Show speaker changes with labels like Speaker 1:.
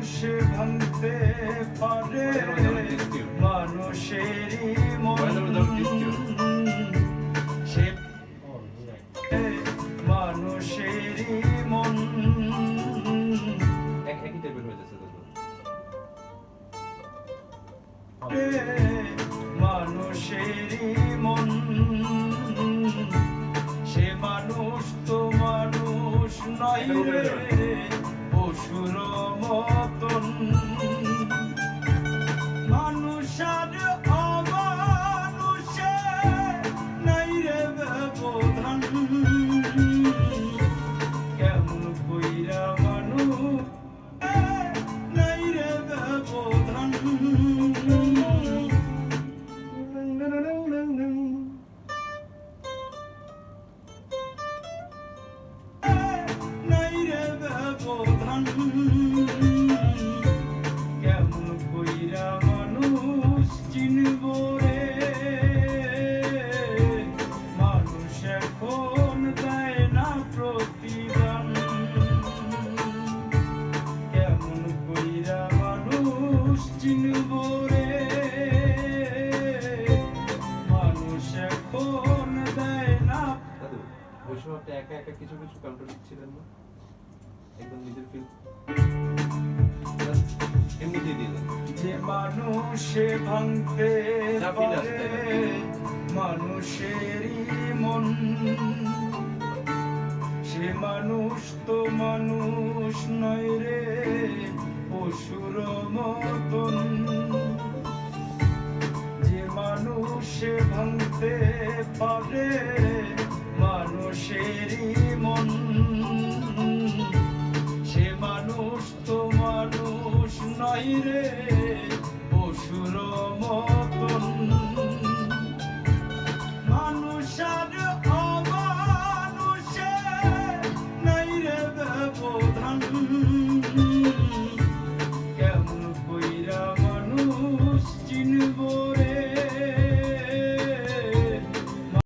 Speaker 1: মানুষে ভাঙতে পারে। মানুষেরই মন। মন।
Speaker 2: হয়ে
Speaker 1: মন। সে মানুষ তো মানুষ নয় রে।
Speaker 2: একা একা কিছু কিছু কন্ট্রোল ছিলেন না? একদম নিজের ফিল এমনিতেই দিয়ে দেন।
Speaker 1: যে মানুষে ভাঙতে পারে মানুষেরই মন। সে মানুষ তো মানুষ নয় রে পশুর মতন। রে পশুর মতন। মানুষের অমানুষে নাই রে ব্যবধান। কেমন কইরা মানুষ